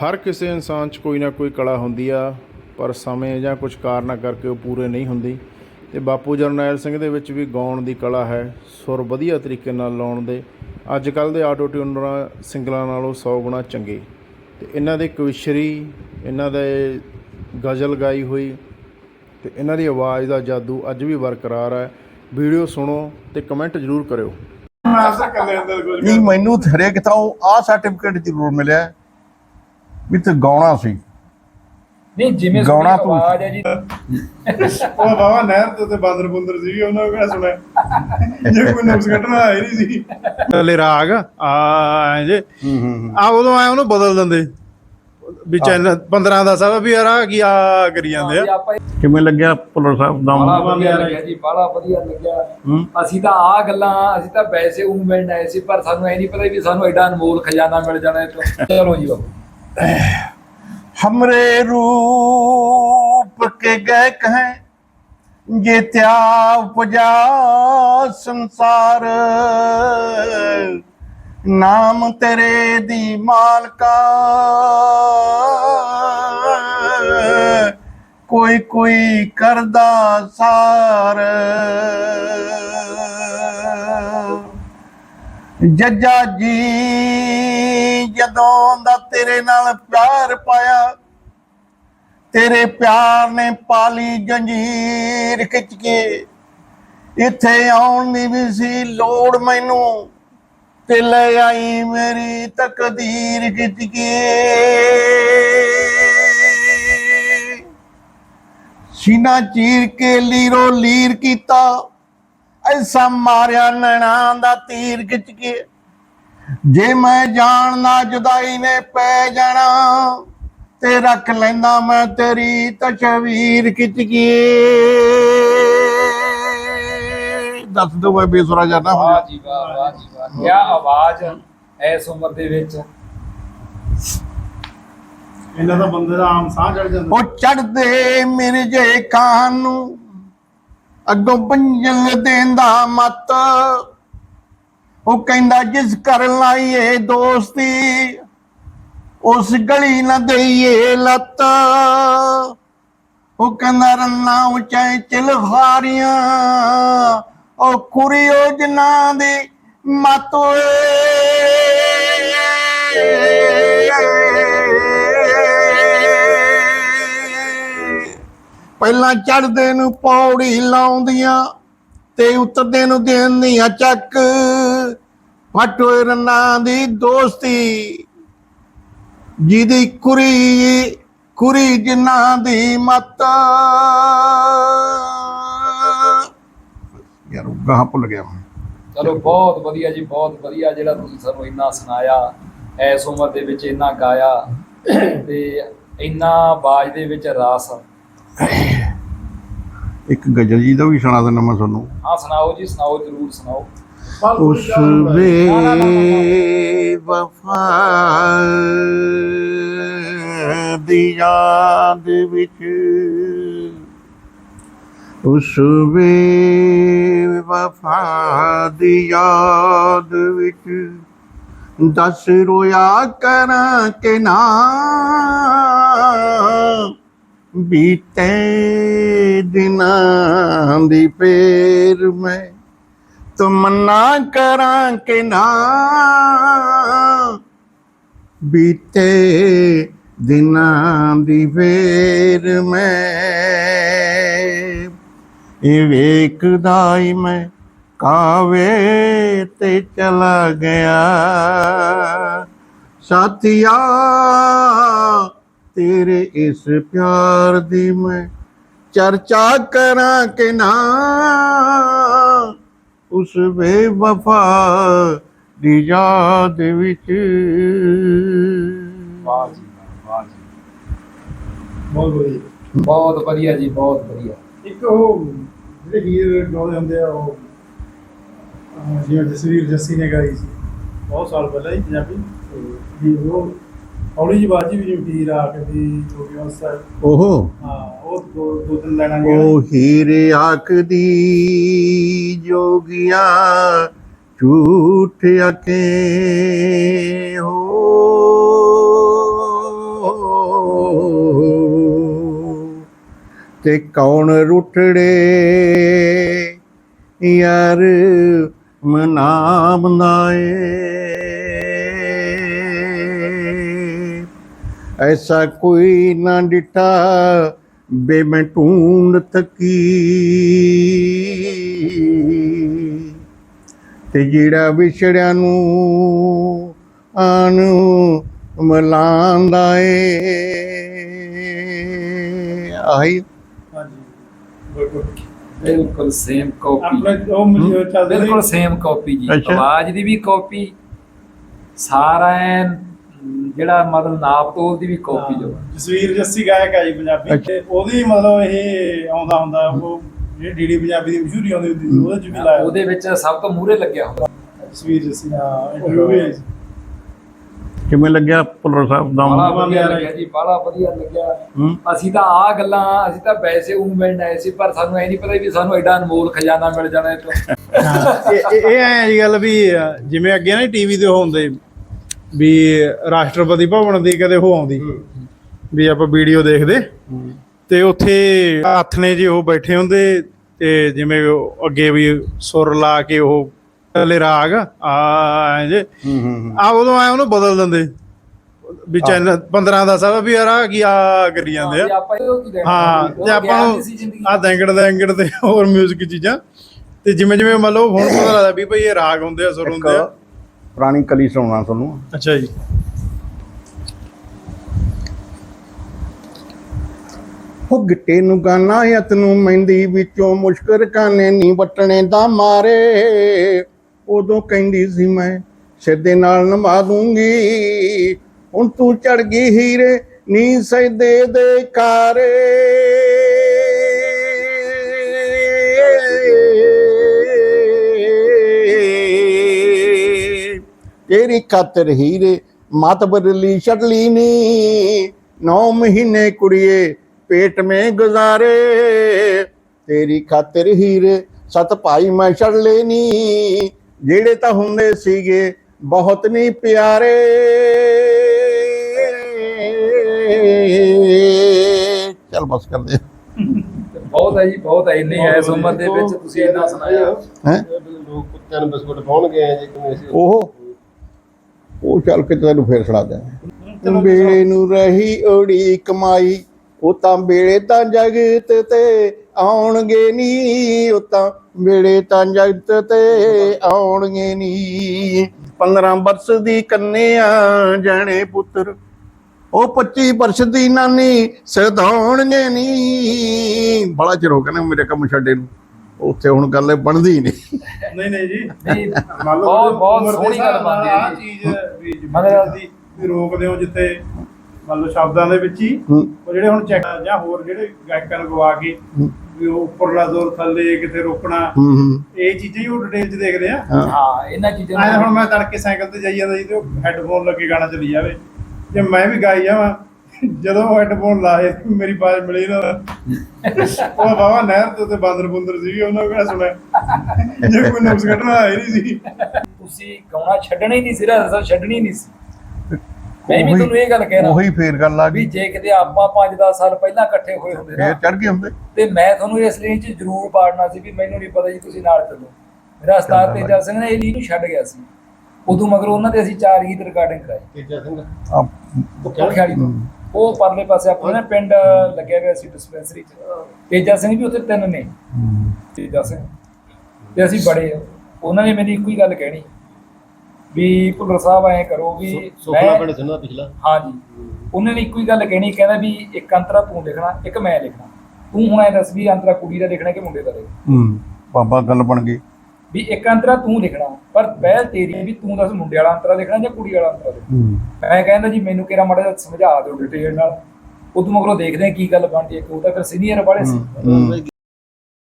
ਹਰ ਕਿਸੇ ਇਨਸਾਨ 'ਚ ਕੋਈ ਨਾ ਕੋਈ ਕਲਾ ਹੁੰਦੀ ਆ ਪਰ ਸਮੇਂ ਜਾਂ ਕੁਝ ਕਾਰਨਾਂ ਕਰਕੇ ਉਹ ਪੂਰੇ ਨਹੀਂ ਹੁੰਦੀ। ਤੇ ਬਾਪੂ ਜਰਨੈਲ ਸਿੰਘ ਦੇ ਵਿੱਚ ਵੀ ਗਾਉਣ ਦੀ ਕਲਾ ਹੈ ਸੁਰ ਵਧੀਆ ਤਰੀਕੇ ਨਾਲ ਲਾਉਣ ਦੇ। ਅੱਜ ਕੱਲ ਦੇ ਆਟੋ ਟਿਊਨਰਾਂ ਸਿੰਗਲਾਂ ਨਾਲੋਂ 100 ਗੁਣਾ ਚੰਗੇ। ਤੇ ਇਹਨਾਂ ਦੇ ਕਵਿਸ਼ਰੀ ਇਹਨਾਂ ਦੇ ਗਜ਼ਲ ਗਾਈ ਹੋਈ ਤੇ ਇਹਨਾਂ ਦੀ ਆਵਾਜ਼ ਦਾ ਜਾਦੂ ਅੱਜ ਵੀ ਬਰਕਰਾਰ ਹੈ। ਵੀਡੀਓ ਸੁਣੋ ਤੇ ਕਮੈਂਟ ਜ਼ਰੂਰ ਕਰਿਓ। ਨਹੀਂ ਮੈਨੂੰ ਹਰੇਕ ਥਾਂ ਆ ਸਰਟੀਫਿਕੇਟ ਜ਼ਰੂਰ ਮਿਲਿਆ। ਵੀ ਤੇ ਗਾਉਣਾ ਸੀ। ਨਹੀਂ ਜਿਵੇਂ ਗਾਉਣਾ ਤੁਹਾਡੀ ਤੂੰ- ਆਵਾਜ਼ ਹੈ ਜੀ। ਉਹ ਬਾਬਾ ਨਹਿਰ ਤੇ ਤੇ ਬਾਂਦਰ ਬੁੰਦਰ ਸੀ ਉਹਨਾਂ ਨੂੰ ਕਿਹੜਾ ਸੁਣਿਆ? ਜੇ ਕੋਈ ਨੁਕਸ ਕੱਢਣਾ ਹੈ ਨਹੀਂ ਸੀ। ਲੈ ਰਾਗ ਆ ਜੇ। ਹੂੰ ਹੂੰ ਆ ਉਦੋਂ ਆਏ ਉਹਨੂੰ ਬਦਲ ਦਿੰਦੇ। ਵੀ ਚੈਨਲ 15 ਦਾ ਸਭ ਵੀ ਯਾਰ ਆ ਕੀ ਆ ਕਰੀ ਜਾਂਦੇ ਆ। ਆਪਾਂ ਕਿਵੇਂ ਲੱਗਿਆ ਭੁੱਲਰ ਸਾਹਿਬ ਦਾ ਬੜਾ ਵਧੀਆ ਲੱਗਿਆ ਜੀ ਬੜਾ ਵਧੀਆ ਲੱਗਿਆ। ਹੂੰ। ਅਸੀਂ ਤਾਂ ਆ ਗੱਲਾਂ ਅਸੀਂ ਤਾਂ ਵੈਸੇ ਉਹ ਮਿਲਣ ਆਏ ਸੀ ਪਰ ਸਾਨੂੰ ਇਹ ਨਹੀਂ ਪਤਾ ਵੀ ਸਾਨੂੰ ਐਡਾ ਅਨਮੋਲ ਖਜ਼ਾਨਾ ਮਿਲ ਜਾਣਾ ਇਹ ਤੋਂ। ਚਲੋ ਜੀ ਬਾਬੂ। हमरे रूप के गए कहें ये त्या उपजा संसार नाम तेरे दी मालका कोई कोई करदा सार ਜੱਜਾ ਜੀ, ਜਦੋਂ ਦਾ ਤੇਰੇ ਨਾਲ ਪਿਆਰ ਪਾਇਆ, ਤੇਰੇ ਪਿਆਰ ਨੇ ਪਾਲੀ ਜੰਜੀਰ ਖਿੱਚ ਕੇ। ਇੱਥੇ ਆਉਣ ਦੀ ਵੀ ਸੀ ਲੋੜ ਮੈਨੂੰ, ਤੇ ਲੈ ਆਈ ਮੇਰੀ ਤਕਦੀਰ ਖਿੱਚ ਕੇ। ਸੀਨਾ ਚੀਰ ਕੇ ਲੀਰੋ ਲੀਰ ਕੀਤਾ। ਐਸਾ ਮਾਰਿਆ ਨੈਣਾ ਦਾ ਤੀਰ ਖਿੱਚ ਕੇ। ਜੇ ਮੈਂ ਜਾਣਦਾ ਜੁਦਾਈ ਨੇ ਪੈ ਜਾਣਾ ਤੇ ਰੱਖ ਲੈਂਦਾ ਮੈਂ ਤੇਰੀ ਤਸਵੀਰ ਖਿੱਚ ਕੇ। ਦੱਸ ਦੋ ਮੈਂ ਬੇਸੁਰਾ ਜਾਣਾ ਵਾਹ ਜੀ ਵਾਹ ਵਾਹ ਜੀ ਵਾਹ। ਕੀ ਆਵਾਜ਼ ਐਸ ਉਮਰ ਦੇ ਵਿੱਚ। ਇਹਨਾਂ ਦਾ ਬੰਦੇ ਦਾ ਆਮ ਸਾਹ ਚੜ ਜਾਂਦਾ। ਉਹ ਚੜਦੇ ਮਿਰਜੇ ਖਾਨ ਨੂੰ। ਅੱਗੋਂ ਪੰਜਲ ਦੇਂਦਾ ਮਤ। ਉਹ ਕਹਿੰਦਾ, ਜਿਸ ਕਰ ਲਾਈਏ ਦੋਸਤੀ, ਉਸ ਗਲੀ ਨਾ ਦੇਈਏ ਲੱਤ। ਉਹ ਕਹਿੰਦਾ, ਰੰਨਾ ਉਚਾਈ ਚਿਲ ਹਾਰੀਆਂ ਉਹ ਕੁਰੀਓ ਜਨਾ ਦੀ ਮਤ ਓਏ। ਪਹਿਲਾਂ ਚੜਦੇ ਨੂੰ ਪੌੜੀ ਲਾਉਂਦੀਆਂ ਤੇ ਉਤਰਦੇ ਨੂੰ ਦੇਂਦੀਆਂ ਚੱਕ। ਫਟੋਏ ਰੰਨਾ ਦੀ ਦੋਸਤੀ, ਜਿਹਦੀ ਕੁਰੀ ਕੁਰੀ ਜਿਨ੍ਹਾਂ ਦੀ ਮਤ। ਯਾਰ ਉਹ ਗਾਹ ਭੁੱਲ ਗਿਆ ਮੈਂ। ਚਲੋ, ਬਹੁਤ ਵਧੀਆ ਜੀ, ਬਹੁਤ ਵਧੀਆ ਜਿਹੜਾ ਤੁਸੀਂ ਸਾਨੂੰ ਇੰਨਾ ਸੁਣਾਇਆ। ਐਸ ਉਮਰ ਦੇ ਵਿੱਚ ਇੰਨਾ ਗਾਇਆ ਤੇ ਇੰਨਾ ਆਵਾਜ਼ ਦੇ ਵਿੱਚ ਰਾਸ ਇੱਕ ਗਜ਼ਲ ਜੀ ਦਾ ਵੀ ਸੁਣਾ ਦਿੰਦਾ ਮੈਂ ਤੁਹਾਨੂੰ। ਹਾਂ ਸੁਣਾਓ ਜੀ ਸੁਣਾਓ ਜਰੂਰ ਸੁਣਾਓ। ਉਸ ਵੇ ਵਫਾ ਦੀ ਯਾਦ ਵਿੱਚ ਉਸ ਵੇ ਵਫਾ ਦੀ ਯਾਦ ਵਿੱਚ ਦਸ ਰੋਇਆ ਕਰਾਂ ਕਿ ਨਾ। ਬੀਤੇ ਦਿਨਾਂ ਦੀ ਫੇਰ ਮੈਂ ਤਮੰਨਾ ਕਰਾਂ ਕਿ ਨਾ ਬੀਤੇ ਦਿਨਾਂ ਦੀ ਫੇਰ ਮੈਂ ਇਹ ਵੇਖਦਾ ਹੀ ਮੈਂ ਕਾਵੇ ਤੇ ਚਲਾ ਗਿਆ ਸਾਥੀਆ ਤੇਰੇ ਇਸ ਪਿਆਰ ਦੀ ਮੈਂ ਚਰਚਾ ਕਰਾਂ ਕਿ ਨਾ। ਉਸ ਬੇਵਫਾ ਦੀ ਯਾਦ ਵਿੱਚ। ਵਾਹ ਜੀ ਵਾਹ, ਵਾਹ ਜੀ। ਬਹੁਤ ਵਧੀਆ। ਬਹੁਤ ਵਧੀਆ ਜੀ ਬਹੁਤ ਵਧੀਆ। ਇੱਕ ਉਹ ਜਿਹੜੇ ਹੀਰ ਗਾਉਂਦੇ ਹੁੰਦੇ ਆ ਉਹ ਜਿਵੇਂ ਜਸਵੀਰ ਜੱਸੀ ਨੇ ਗਾਈ ਸੀ। ਬਹੁਤ ਸਾਲ ਪਹਿਲਾਂ ਹੀ ਪੰਜਾਬੀ। ਤੇ ਵੀ ਉਹ ਹੌਲੀ ਜਿਹੀ ਬਾਜੀ ਵੀ ਫੀਰ ਆ ਕੇ ਵੀ ਛੋਟੀ ਅਵਸਥਾ ਓਹੋ। ਹਾਂ ਉਹ ਦੋ ਦੋ ਤਿੰਨ ਲੈਣਾ ਉਹ ਹੀਰੇ ਆਖਦੀ ਜੋਗਿਆ ਝੂਠ ਅਕੇ ਹੋ। ਤੇ ਕੌਣ ਰੁੱਟੜੇ ਯਾਰ ਮਨਾਮ ਨਾਏ? ਐਸਾ ਕੋਈ ਨਾ ਡਿਟਾ ਬੇ ਮੈਂ ਢੂੰਡ ਤਕੀ ਤੇ ਜਿਹੜਾ ਵਿਛੜਿਆ ਨੂੰ ਆਨ ਮਲਾਂਦਾ ਏ। ਆਹੀ। ਹਾਂਜੀ। ਬਿਲਕੁਲ ਬਿਲਕੁਲ ਸੇਮ ਕਾਪੀ ਬਿਲਕੁਲ ਸੇਮ ਕਾਪੀ ਜੀ। ਆਵਾਜ਼ ਦੀ ਵੀ ਕਾਪੀ ਸਾਰਾ ਐਨ ਜਿਹੜਾ ਮਤਲਬ ਨਾਪ ਤੋਲ ਦੀ ਵੀ ਕਾਪੀ ਜੋ। ਜਸਵੀਰ ਜੱਸੀ ਗਾਇਕ ਹੈ ਜੀ ਪੰਜਾਬੀ। ਤੇ ਉਹਦੀ ਮਤਲਬ ਇਹ ਆਉਂਦਾ ਹੁੰਦਾ ਉਹ ਜਿਹੜੀ ਡੀਡੀ ਪੰਜਾਬੀ ਦੀ ਮਸ਼ਹੂਰੀ ਆਉਂਦੀ ਹੁੰਦੀ ਸੀ ਉਹਦੇ ਚ ਵੀ ਲਾਇਆ। ਉਹਦੇ ਵਿੱਚ ਸਭ ਤੋਂ ਮੂਹਰੇ ਲੱਗਿਆ ਹੁੰਦਾ। ਜਸਵੀਰ ਜੱਸੀ ਹਾਂ ਇੰਟਰਵਿਊ ਵੀ ਕਿਵੇਂ ਲੱਗਿਆ ਭੁੱਲਰ ਸਾਹਿਬ ਦਾ ਬੜਾ ਵਧੀਆ ਲੱਗਿਆ ਜੀ ਬੜਾ ਵਧੀਆ ਲੱਗਿਆ। ਅਸੀਂ ਤਾਂ ਆ ਗੱਲਾਂ ਅਸੀਂ ਤਾਂ ਵੈਸੇ ਉਹ ਮਿਲਣ ਆਏ ਸੀ ਪਰ ਸਾਨੂੰ ਇਹ ਨਹੀਂ ਪਤਾ ਵੀ ਸਾਨੂੰ ਐਡਾ ਅਨਮੋਲ ਖਜ਼ਾਨਾ ਮਿਲ ਜਾਣਾ ਇਹ ਤੋਂ ਇਹ ਇਹ- ਜੀ ਗੱਲ ਵੀ ਜਿਵੇਂ ਅੱਗੇ ਨਾ ਟੀਵੀ ਤੇ ਹੁੰਦੇ ਵੀ ਰਾਸ਼ਟਰਪਤੀ ਭਵਨ ਦੀ ਕਦੇ ਉਹ ਆਉਂਦੀ। ਵੀ ਆਪਾਂ ਵੀਡੀਓ ਦੇਖਦੇ। ਤੇ ਉੱਥੇ ਹੱਥ ਨੇ ਜੀ ਉਹ ਬੈਠੇ ਹੁੰਦੇ ਤੇ ਜਿਵੇਂ ਅੱਗੇ ਵੀ ਸੁਰ ਲਾ ਕੇ ਉਹ ਪਹਿਲੇ ਰਾਗ ਆ ਜੇ। ਹੂੰ ਹੂੰ ਆ ਉਦੋਂ ਆਏ ਉਹਨੂੰ ਬਦਲ ਦਿੰਦੇ। ਵੀ ਚੈਨਲ 15 ਦਾ ਸਭ ਵੀ ਯਾਰ ਆ ਕੀ ਆ ਕਰੀ ਜਾਂਦੇ ਆ। ਹਾਂ ਤੇ ਆਪਾਂ ਨੂੰ। ਆ ਦੈਂਗੜ ਦੈਂਗੜ ਤੇ ਹੋਰ 뮤직 ਚੀਜ਼ਾਂ। ਤੇ ਜਿਵੇਂ ਜਿਵੇਂ ਮੰਨ ਲਓ ਹੁਣ ਪਤਾ ਲੱਗਦਾ ਵੀ ਭਈ ਇਹ ਰਾਗ ਹੁੰਦੇ ਆ ਸੁਰ ਹੁੰਦੇ ਆ। ਪੁਰਾਣੀ ਕਲੀ ਸੁਣਾਉਣਾ ਤੁਹਾਨੂੰ। ਅੱਛਾ ਜੀ। ਉਹ ਗਿੱਟੇ ਨੂੰ ਗਾਨਾ ਹੱਥ ਨੂੰ ਮਹਿੰਦੀ ਵਿੱਚੋਂ ਮੁਸ਼ਕਰ ਕਾਨੇ ਨਹੀਂ ਵਟਣੇ ਦਾ ਮਾਰੇ। ਉਦੋਂ ਕਹਿੰਦੀ ਸੀ ਮੈਂ ਸਿਰ ਦੇ ਨਾਲ ਨਮਾ ਦੂੰਗੀ। ਹੁਣ ਤੂੰ ਚੜ ਗਈ ਹੀਰੇ ਨੀ ਸੈਦੇ ਦੇ ਕਾਰੇ। ਤੇਰੀ ਖਾਤਰ ਹੀਰੇ ਮਤ ਬਦਲੀ ਛੱਡ ਲਈ ਨੀ। 9 ਮਹੀਨੇ ਕੁੜੀਏ ਪੇਟ ਮੇ ਗੁਜ਼ਾਰੇ। ਤੇਰੀ ਖਾਤਰ ਹੀਰੇ ਸਤ ਭਾਈ ਮੈਂ ਛੱਡ ਲੈਨੀ ਜਿਹੜੇ ਤਾਂ ਹੁੰਦੇ ਸੀਗੇ ਬਹੁਤ ਨਹੀਂ ਪਿਆਰੇ। ਚਲ ਬਸ ਕਰਦੇ ਬਹੁਤ ਹੈ ਜੀ ਬਹੁਤ ਹੈ ਇੰਨੀ ਹੈ ਇਸ ਦੇ ਵਿੱਚ ਤੁਸੀਂ ਇੰਨਾ ਸੁਣਾਇਆ। ਹੈ? ਲੋਕ ਕੁੱਤਿਆਂ ਨੂੰ ਬਿਸਕੁਟ ਪਾਉਣਗੇ ਜੇ ਕਿਵੇਂ ਉਹ ਉਹ ਚੱਲ ਕੇ ਤੈਨੂੰ ਫੇਰ ਸੁਣਾ ਦੇ ਬੇੜੇ ਨੂੰ ਰਹੀ ਓੜੀ ਕਮਾਈ, ਉਹ ਤਾਂ ਬੇੜੇ ਤਾਂ ਜਗਤ ਤੇ ਆਉਣਗੇ ਨੀ, ਉਹ ਤਾਂ ਬੇੜੇ ਤਾਂ ਜਗਤ ਤੇ ਆਉਣਗੇ ਨੀ। 15 ਬਰਸ ਦੀ ਕੰਨਿਆ ਜਾਣੇ ਪੁੱਤਰ, ਉਹ 25 ਬਰਸ ਦੀ ਨਾਨੀ ਸਦਾਉਣਗੇ ਨੀ। ਬੜਾ ਚਿਰ ਹੋ ਗਿਆ ਨਾ ਮੇਰੇ ਕੰਮ ਛੱਡੇ ਨੂੰ। ਉੱਥੇ ਹੁਣ ਗੱਲ ਬਣਦੀ ਨਹੀਂ। ਨਹੀਂ ਨਹੀਂ ਜੀ। ਨਹੀਂ ਮੰਨ ਲਓ ਬਹੁਤ ਬਹੁਤ ਉਮਰ ਦੇ ਸੋਹਣੀ ਗੱਲ ਹਿਸਾਬ ਨਾਲ ਬਣਦੀ ਆਹ ਹੈ ਜੀ। ਚੀਜ਼ ਵੀ ਮਤਲਬ- ਵੀ ਰੋਕਦੇ ਹੋ ਜਿੱਥੇ ਮੰਨ ਲਓ ਸ਼ਬਦਾਂ ਦੇ ਵਿੱਚ ਹੀ ਹੂੰ। ਉਹ ਜਿਹੜੇ ਹੁਣ ਚੈੱਕ ਜਾਂ ਹੋਰ ਜਿਹੜੇ ਗਾਇਕਾਂ ਨੂੰ ਗਵਾ ਕੇ ਹੂੰ। ਵੀ ਉਹ ਉੱਪਰਲਾ ਜ਼ੋਰ ਥੱਲੇ ਕਿਤੇ ਰੋਕਣਾ ਹੂੰ ਹੂੰ। ਇਹ ਚੀਜ਼ਾਂ ਹੀ ਉਹ ਡਿਟੇਲ 'ਚ ਦੇਖਦੇ ਆ। ਹਾਂ। ਇਹਨਾਂ ਚੀਜ਼ਾਂ ਆਏ ਨੂੰ ਹੁਣ ਮੈਂ ਤੜਕੇ ਸਾਈਕਲ ਤੇ ਜਾਈ ਜਾਂਦਾ ਜੀ ਤੇ ਉਹ ਹੈੱਡਫੋਨ ਲੱਗੇ ਗਾਣਾ ਚੱਲੀ ਜਾਵੇ। ਜੇ ਮੈਂ ਵੀ ਗਾਈ ਜਾਵਾਂ ਜਦੋਂ ਉਹ ਹੈੱਡਫੋਨ ਲਾਏ ਮੇਰੀ ਬਾਜ਼ ਮਿਲੀ ਨਾ। ਉਹ ਬਾਬਾ ਨਹਿਰ ਤੇ ਤੇ ਬਾਂਦਰ ਬੁੰਦਰ ਸੀਗੇ ਉਹਨਾਂ ਨੂੰ ਕਿਹੜਾ ਸੁਣਿਆ? ਜੇ ਕੋਈ ਨੁਕਸ ਕੱਢਣਾ ਆਏ ਨਹੀਂ ਸੀ। ਤੁਸੀਂ ਗਾਉਣਾ ਛੱਡਣਾ ਹੀ ਨਹੀਂ ਸੀ ਰਸਾ ਛੱਡਣੀ ਨਹੀਂ ਸੀ। ਮੈਂ ਵੀ ਉਹੀ- ਤੁਹਾਨੂੰ ਇਹ ਗੱਲ ਕਹਿਣਾ। ਉਹੀ ਫੇਰ ਗੱਲ ਆ ਵੀ ਗਈ ਜੇ ਕਿਤੇ ਆਪਾਂ 5-10 ਸਾਲ ਪਹਿਲਾਂ ਇਕੱਠੇ ਹੋਏ ਹੁੰਦੇ ਫੇਰ ਚੜ ਗਏ ਹੁੰਦੇ। ਤੇ ਮੈਂ ਤੁਹਾਨੂੰ ਇਸ ਲਈ ਚ ਜ਼ਰੂਰ ਪਾੜਨਾ ਸੀ ਵੀ ਮੈਨੂੰ ਨਹੀਂ ਪਤਾ ਜੀ ਤੁਸੀਂ ਨਾਲ ਚੱਲੋ। ਮੇਰਾ ਉਸਤਾਦ ਤੇਜਾ ਸਿੰਘ ਨੇ ਇਹ ਲੀਡ ਨੂੰ ਛੱਡ ਗਿਆ ਸੀ। ਉਦੋਂ ਮਗਰ ਉਹਨਾਂ ਦੇ ਅਸੀਂ ਚਾਰ ਗੀਤ ਰਿਕਾਰਡਿੰਗ ਕਰਾਈ ਤੇਜਾ ਸਿੰਘ? ਆ ਖਿਆਲੀ ਤੋਂ। ਉਹ ਪਰਲੇ ਪਾਸੇ ਆਪਣੇ ਨਾ ਪਿੰਡ ਲੱਗਿਆ ਹੋਇਆ ਸੀ ਡਿਸਪੈਂਸਰੀ ਚ। ਤੇਜਾ ਸਿੰਘ ਵੀ ਉੱਥੇ ਤਿੰਨ ਨੇ। ਤੇਜਾ ਸਿੰਘ। ਤੇ ਅਸੀਂ ਬੜੇ ਆ। ਉਹਨਾਂ ਨੇ ਮੇਰੀ ਇੱਕੋ ਹੀ ਗੱਲ ਕਹਿਣੀ। ਵੀ ਭੁੱਲਰ ਸਾਹਿਬ ਐਂ ਕਰੋ ਵੀ ਮੈਂ ਪਿੰਡ ਸੀ ਉਹਨਾਂ ਦਾ ਪਿਛਲਾ। ਹਾਂਜੀ। ਉਹਨਾਂ ਨੇ ਇੱਕੋ ਹੀ ਗੱਲ ਕਹਿਣੀ ਕਹਿੰਦਾ ਵੀ ਇੱਕ ਅੰਤਰਾ ਤੂੰ ਲਿਖਣਾ ਇੱਕ ਮੈਂ ਲਿਖਣਾ। ਤੂੰ ਹੁਣ ਐ ਦੱਸ ਵੀ ਅੰਤਰਾ ਕੁੜੀ ਦਾ ਲਿਖਣਾ ਕਿ ਮੁੰਡੇ ਦਾ ਲਿਖਣਾ? ਹੂੰ। ਬਾਬਾ ਗੱਲ ਬਣ ਗਈ। ਵੀ ਇੱਕ ਅੰਤਰਾ ਤੂੰ ਲਿਖਣਾ। ਪਰ ਪਹਿਲ ਤੇਰੀ ਵੀ ਤੂੰ ਦੱਸ ਮੁੰਡੇ ਵਾਲਾ ਅੰਤਰਾ ਲਿਖਣਾ ਜਾਂ ਕੁੜੀ ਵਾਲਾ ਅੰਤਰਾ ਲਿਖਣਾ। ਹੂੰ। ਮੈਂ ਕਹਿੰਦਾ ਜੀ ਮੈਨੂੰ ਕਿਹੜਾ ਮਾੜਾ ਜਿਹਾ ਸਮਝਾ ਦਿਓ ਡਿਟੇਲ ਨਾਲ। ਉਦੋਂ ਮਗਰੋਂ ਦੇਖਦੇ ਆ ਕੀ ਗੱਲ ਬਣਦੀ ਹੈ ਕਿ ਉਹ ਤਾਂ ਫਿਰ ਸੀਨੀਅਰ ਵਾਲੇ ਸੀ।